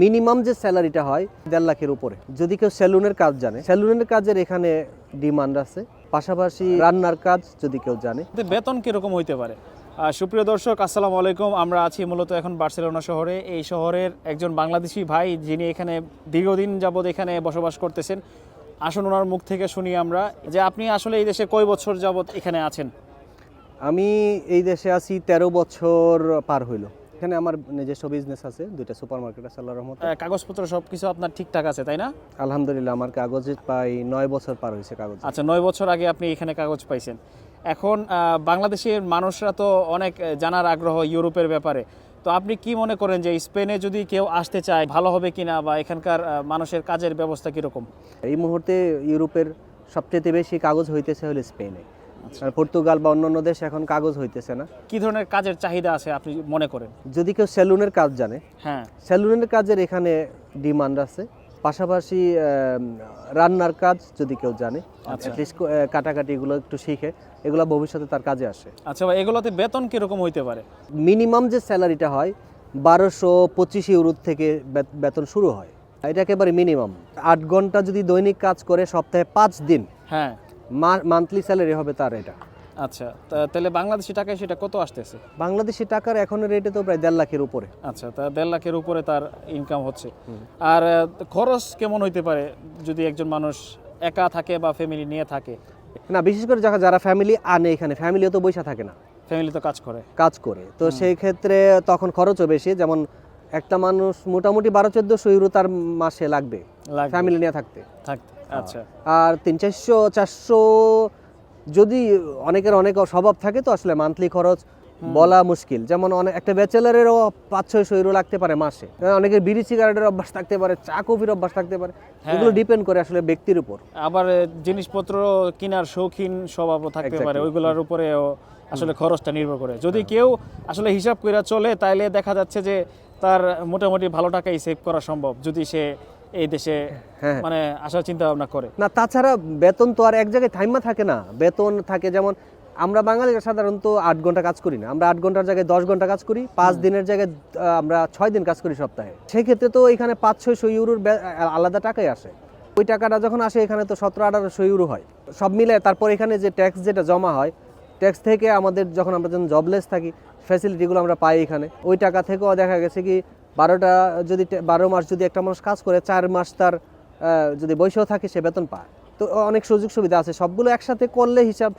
Minimum যে স্যালারিটা হয় দেড় লাখের উপরে। যদি কেউ সেলুনের কাজ জানে সেলুনের কাজের এখানে ডিমান্ড আছে। পাশাপাশি রান্নার কাজ যদি কেউ জানে। বেতন কীরকম হইতে পারে? সুপ্রিয় দর্শক আসসালামু আলাইকুম। আমরা আছি মূলত এখন বার্সেলোনা শহরে। এই শহরের একজন বাংলাদেশি ভাই যিনি এখানে দীর্ঘদিন যাবৎ এখানে বসবাস করতেছেন। আসুন ওনার মুখ থেকে শুনি আমরা যে আপনি আসলে এই দেশে কয় বছর যাবৎ এখানে আছেন? আমি এই দেশে আছি তেরো বছর পার হইল। এখানে আমার নিজস্ব বিজনেস আছে দুইটা সুপার মার্কেট আছে আল্লাহর রহমতে। কাগজপত্র সব কিছু আপনার ঠিকঠাক আছে তাই না? আলহামদুলিল্লাহ আমার কাগজে প্রায় নয় বছর পার হয়েছে কাগজ। আচ্ছা নয় বছর আগে আপনি এখানে কাগজ পাইছেন। এখন বাংলাদেশের মানুষরা তো অনেক জানার আগ্রহ ইউরোপের ব্যাপারে। তো আপনি কি মনে করেন যে স্পেনে যদি কেউ আসতে চায় ভালো হবে কিনা বা এখানকার মানুষের কাজের ব্যবস্থা কীরকম? এই মুহূর্তে ইউরোপের সবচেয়ে বেশি কাগজ হইতেছে হলো স্পেনে। আর পর্তুগাল বা অন্যান্য দেশ এখন কাগজ হইতেছে না। কি ধরনের কাজের চাহিদা আছে আপনি মনে করেন? যদি কেউ সেলুনের কাজ জানে হ্যাঁ। সেলুনের কাজের এখানে ডিমান্ড আছে। পাশাপাশি রান্নার কাজ যদি কেউ জানে আচ্ছা। অ্যাটলিস্ট কাটাকাটি এগুলো একটু শিখে এগুলো ভবিষ্যতে তার কাজে আসে। আচ্ছা ভাই এগুলোতে বেতন কীরকম হইতে পারে? মিনিমাম যে স্যালারিটা হয় বারোশো পঁচিশ ইউরো থেকে বেতন শুরু হয়। এটা একেবারে মিনিমাম। আট ঘণ্টা যদি দৈনিক কাজ করে সপ্তাহে পাঁচ দিন। হ্যাঁ। মান্থলি স্যালারি হবে তার এটা। আচ্ছা তাহলে বাংলাদেশি টাকায় সেটা কত আসতেছে? বাংলাদেশি টাকার এখনের রেটে তো প্রায় দেড় লাখের উপরে। আচ্ছা তা দেড় লাখের উপরে তার ইনকাম হচ্ছে। আর খরচ কেমন হইতে পারে যদি একজন মানুষ একা থাকে বা ফ্যামিলি নিয়ে থাকে? না বিশেষ করে যারা যারা ফ্যামিলি আনে এখানে ফ্যামিলিও তো বৈশা থাকে না। ফ্যামিলি তো কাজ করে। কাজ করে। তো সেই ক্ষেত্রে তখন খরচও বেশি যেমন একটা মানুষ মোটামুটি বারো চোদ্দশো ইউরো তার মাসে লাগবে। ফ্যামিলি নিয়ে থাকতে। থাকতে আচ্ছা। আর তিন চারশো চারশো যদি অনেকের অনেক স্বভাব থাকে তো আসলে মান্থলি খরচ বলা মুশকিল। যেমন অনেক একটা ব্যাচেলারেরও পাঁচ ছয়শো ইউরো লাগতে পারে মাসে। অনেকের বিড়ি সিগারেটের অভ্যাস থাকতে পারে চা কফির অভ্যাস থাকতে পারে। এগুলো ডিপেন্ড করে আসলে ব্যক্তির উপর। আবার জিনিসপত্র কেনার শৌখিন স্বভাবও থাকতে পারে। ওইগুলোর উপরেও আসলে খরচটা নির্ভর করে। যদি কেউ আসলে হিসাব করে চলে তাইলে দেখা যাচ্ছে যে তার মোটামুটি ভালো টাকাই সেভ করা সম্ভব। যদি সে এই দেশে হ্যাঁ। মানে আসার চিন্তা ভাবনা করে। না তাছাড়া বেতন তো আর এক জায়গায় থাইমা থাকে না। বেতন থাকে যেমন আমরা বাঙালিরা সাধারণত আট ঘণ্টা কাজ করি না। আমরা আট ঘণ্টার জায়গায় দশ ঘণ্টা কাজ করি পাঁচ দিনের জায়গায় আমরা ছয় দিন কাজ করি সপ্তাহে। সেক্ষেত্রে তো এখানে পাঁচ ছয়শো ইউরোর আলাদা টাকাই আসে। ওই টাকাটা যখন আসে এখানে তো সতেরো আঠারোশো ইউরো হয়। সব মিলে তারপর এখানে যে ট্যাক্স যেটা জমা হয় ট্যাক্স থেকে আমাদের যখন আমরা যখন জবলেস থাকি ফ্যাসিলিটিগুলো আমরা পাই এখানে। ওই টাকা থেকেও দেখা গেছে কি বারোটা যদি বারো মাস যদি একটা মানুষ কাজ করে, চার মাস তার যদি বৈশাও থাকে, সে বেতন পায়। তো অনেক সুযোগ সুবিধা আছে। সবগুলো একসাথে করলে হিসাব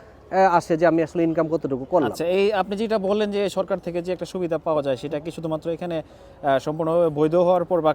আসে যে আমি আসলে ইনকাম কতটুকু করলাম। আচ্ছা এই আপনি যেটা বললেন যে সরকার থেকে যে একটা সুবিধা পাওয়া যায়, সেটা কি শুধুমাত্র এখানে সম্পূর্ণভাবে বৈধ হওয়ার পর বা